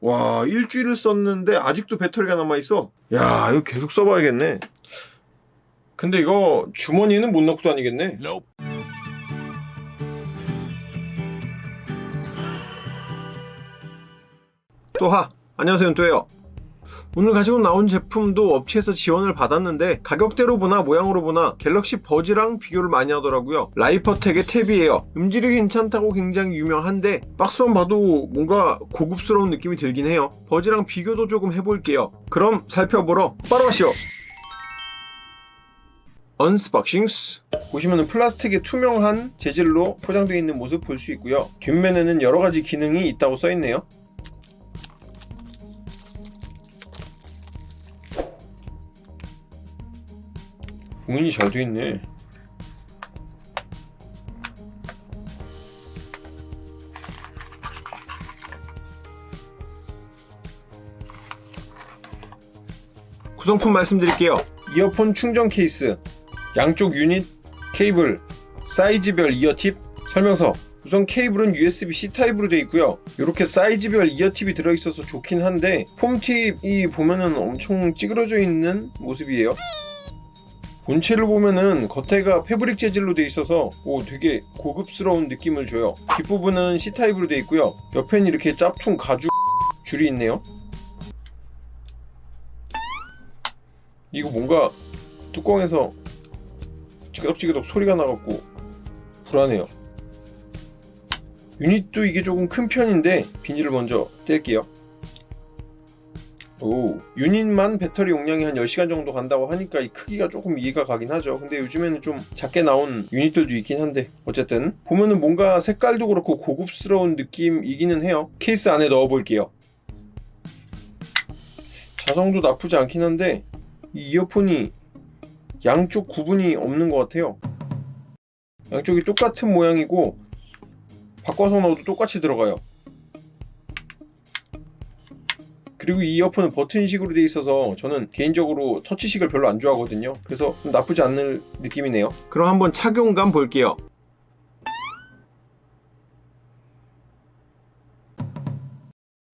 와 일주일을 썼는데 아직도 배터리가 남아있어? 야 이거 계속 써봐야겠네. 근데 이거 주머니는 못 넣고 다니겠네. 또하 안녕하세요 또예요 오늘 가지고 나온 제품도 업체에서 지원을 받았는데 가격대로 보나 모양으로 보나 갤럭시 버즈랑 비교를 많이 하더라고요. 라이퍼텍의 탭이에요. 음질이 괜찮다고 굉장히 유명한데 박스만 봐도 뭔가 고급스러운 느낌이 들긴 해요. 버즈랑 비교도 조금 해볼게요. 그럼 살펴보러 바로 가시죠 언스박싱스! 보시면 플라스틱의 투명한 재질로 포장되어 있는 모습 볼 수 있고요. 뒷면에는 여러 가지 기능이 있다고 써 있네요 공인이 잘 돼 있네. 구성품 말씀드릴게요. 이어폰 충전 케이스, 양쪽 유닛, 케이블, 사이즈별 이어팁, 설명서. 우선 케이블은 USB-C 타입으로 되어 있고요. 이렇게 사이즈별 이어팁이 들어있어서 좋긴 한데 폼팁이 보면은 엄청 찌그러져 있는 모습이에요. 본체를 보면은 겉에가 패브릭 재질로 돼 있어서 오 되게 고급스러운 느낌을 줘요. 뒷부분은 C 타입으로 돼 있고요. 옆에는 이렇게 짭퉁 가죽 줄이 있네요. 이거 뭔가 뚜껑에서 찌그덕찌그덕 소리가 나갖고 불안해요. 유닛도 이게 조금 큰 편인데 비닐을 먼저 뗄게요. 오, 유닛만 배터리 용량이 한 10시간 정도 간다고 하니까 이 크기가 조금 이해가 가긴 하죠. 근데 요즘에는 좀 작게 나온 유닛들도 있긴 한데 어쨌든 보면은 뭔가 색깔도 그렇고 고급스러운 느낌이기는 해요. 케이스 안에 넣어 볼게요. 자성도 나쁘지 않긴 한데 이 이어폰이 양쪽 구분이 없는 것 같아요. 양쪽이 똑같은 모양이고 바꿔서 넣어도 똑같이 들어가요. 그리고 이 이어폰은 버튼식으로 돼 있어서 저는 개인적으로 터치식을 별로 안 좋아하거든요. 그래서 좀 나쁘지 않은 느낌이네요. 그럼 한번 착용감 볼게요.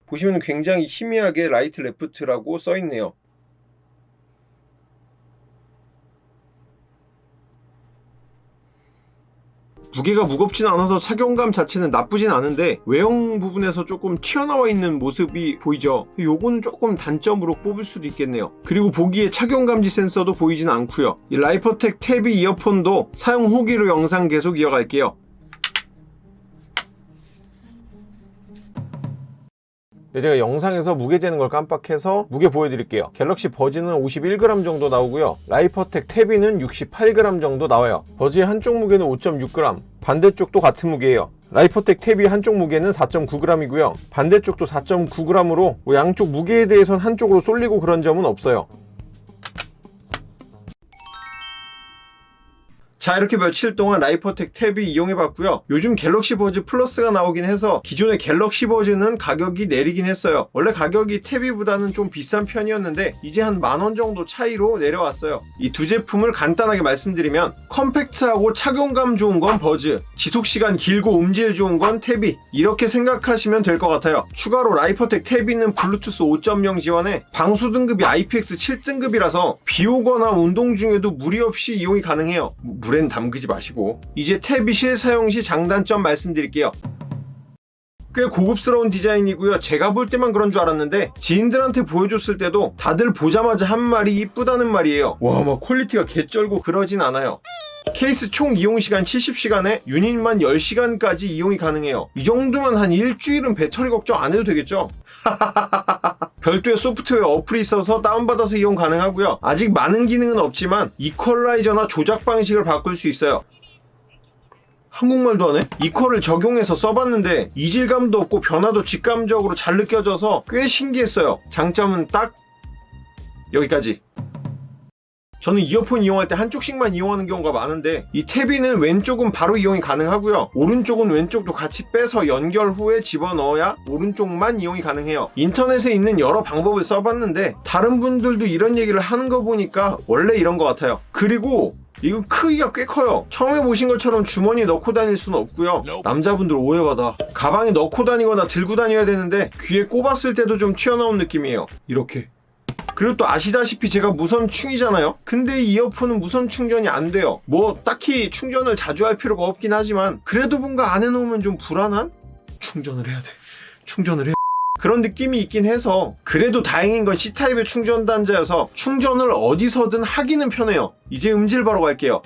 보시면 굉장히 희미하게 라이트 레프트라고 써 있네요. 무게가 무겁진 않아서 착용감 자체는 나쁘진 않은데 외형 부분에서 조금 튀어나와 있는 모습이 보이죠? 요거는 조금 단점으로 뽑을 수도 있겠네요. 그리고 보기에 착용감지 센서도 보이진 않고요. 이 라이퍼텍 탭이 이어폰도 사용 후기로 영상 계속 이어갈게요 네, 제가 영상에서 무게 재는 걸 깜빡해서 무게 보여드릴게요. 갤럭시 버즈는 51g 정도 나오고요. 라이퍼텍 탭이는 68g 정도 나와요. 버즈의 한쪽 무게는 5.6g, 반대쪽도 같은 무게예요. 라이퍼텍 탭이 한쪽 무게는 4.9g이고요. 반대쪽도 4.9g으로 뭐 양쪽 무게에 대해선 한쪽으로 쏠리고 그런 점은 없어요. 자 이렇게 며칠 동안 라이퍼텍 탭이 이용해 봤고요. 요즘 갤럭시 버즈 플러스가 나오긴 해서 기존의 갤럭시 버즈는 가격이 내리긴 했어요. 원래 가격이 탭이보다는 좀 비싼 편이었는데 이제 한 만 원 정도 차이로 내려왔어요. 이 두 제품을 간단하게 말씀드리면 컴팩트하고 착용감 좋은 건 버즈 지속시간 길고 음질 좋은 건 탭이 이렇게 생각하시면 될 것 같아요. 추가로 라이퍼텍 탭이는 블루투스 5.0 지원에 방수 등급이 IPX 7 등급이라서 비 오거나 운동 중에도 무리 없이 이용이 가능해요 물엔 담그지 마시고 이제 탭이 실사용 시 장단점 말씀드릴게요 꽤 고급스러운 디자인이고요. 제가 볼 때만 그런 줄 알았는데 지인들한테 보여줬을 때도 다들 보자마자 한 말이 이쁘다는 말이에요. 와, 막 퀄리티가 개쩔고 그러진 않아요. 케이스 총 이용 시간 70시간에 유닛만 10시간까지 이용이 가능해요. 이 정도면 한 일주일은 배터리 걱정 안 해도 되겠죠? 별도의 소프트웨어 어플이 있어서 다운받아서 이용 가능하고요. 아직 많은 기능은 없지만 이퀄라이저나 조작 방식을 바꿀 수 있어요. 한국말도 하네? 이퀄을 적용해서 써봤는데 이질감도 없고 변화도 직감적으로 잘 느껴져서 꽤 신기했어요. 장점은 딱 여기까지. 저는 이어폰 이용할 때 한쪽씩만 이용하는 경우가 많은데 이 탭이는 왼쪽은 바로 이용이 가능하고요 오른쪽은 왼쪽도 같이 빼서 연결 후에 집어넣어야 오른쪽만 이용이 가능해요 인터넷에 있는 여러 방법을 써봤는데 다른 분들도 이런 얘기를 하는 거 보니까 원래 이런 것 같아요 그리고 이거 크기가 꽤 커요. 처음에 보신 것처럼 주머니에 넣고 다닐 수는 없고요. 남자분들 오해받아. 가방에 넣고 다니거나 들고 다녀야 되는데 귀에 꼽았을 때도 좀 튀어나온 느낌이에요. 이렇게. 그리고 또 아시다시피 제가 무선 충이잖아요. 근데 이 이어폰은 무선 충전이 안 돼요. 뭐 딱히 충전을 자주 할 필요가 없긴 하지만 그래도 뭔가 안 해놓으면 좀 불안한? 충전을 해야 돼. 충전을 해. 그런 느낌이 있긴 해서 그래도 다행인 건 C타입의 충전 단자여서 충전을 어디서든 하기는 편해요. 이제 음질 바로 갈게요.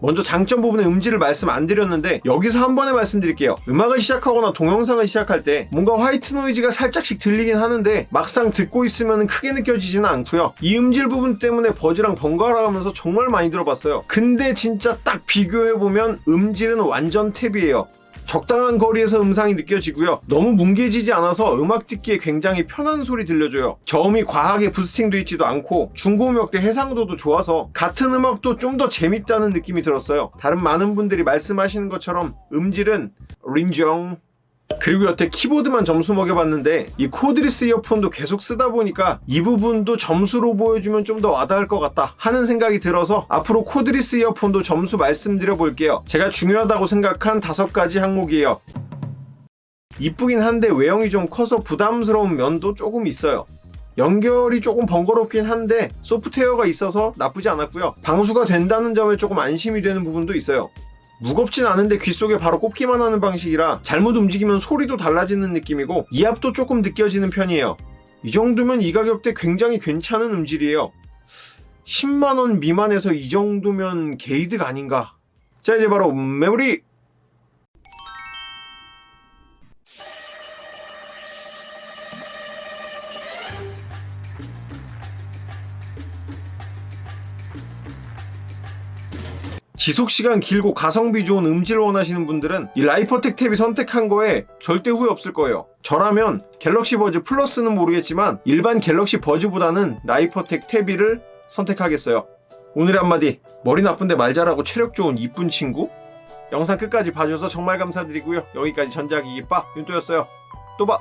먼저 장점 부분의 음질을 말씀 안 드렸는데 여기서 한 번에 말씀드릴게요. 음악을 시작하거나 동영상을 시작할 때 뭔가 화이트 노이즈가 살짝씩 들리긴 하는데 막상 듣고 있으면 크게 느껴지지는 않고요. 이 음질 부분 때문에 버즈랑 번갈아 가면서 정말 많이 들어봤어요. 근데 진짜 딱 비교해보면 음질은 완전 탭이에요. 적당한 거리에서 음상이 느껴지고요. 너무 뭉개지지 않아서 음악 듣기에 굉장히 편한 소리 들려줘요. 저음이 과하게 부스팅돼 있지도 않고 중고음역대 해상도도 좋아서 같은 음악도 좀 더 재밌다는 느낌이 들었어요. 다른 많은 분들이 말씀하시는 것처럼 음질은 린정 그리고 여태 키보드만 점수 먹여봤는데 이 코드리스 이어폰도 계속 쓰다 보니까 이 부분도 점수로 보여주면 좀 더 와닿을 것 같다 하는 생각이 들어서 앞으로 코드리스 이어폰도 점수 말씀드려 볼게요. 제가 중요하다고 생각한 다섯 가지 항목이에요. 이쁘긴 한데 외형이 좀 커서 부담스러운 면도 조금 있어요. 연결이 조금 번거롭긴 한데 소프트웨어가 있어서 나쁘지 않았고요. 방수가 된다는 점에 조금 안심이 되는 부분도 있어요. 무겁진 않은데 귀 속에 바로 꼽기만 하는 방식이라 잘못 움직이면 소리도 달라지는 느낌이고 이압도 조금 느껴지는 편이에요. 이 정도면 이 가격대 굉장히 괜찮은 음질이에요. 10만원 미만에서 이 정도면 게이드가 아닌가. 자, 이제 바로 메모리! 지속 시간 길고 가성비 좋은 음질 원하시는 분들은 이 라이퍼텍 탭이 선택한 거에 절대 후회 없을 거예요. 저라면 갤럭시 버즈 플러스는 모르겠지만 일반 갤럭시 버즈보다는 라이퍼텍 탭이를 선택하겠어요. 오늘의 한마디 머리 나쁜데 말 잘하고 체력 좋은 이쁜 친구 영상 끝까지 봐주셔서 정말 감사드리고요. 여기까지 전자기기 빠 윤도였어요. 또 봐.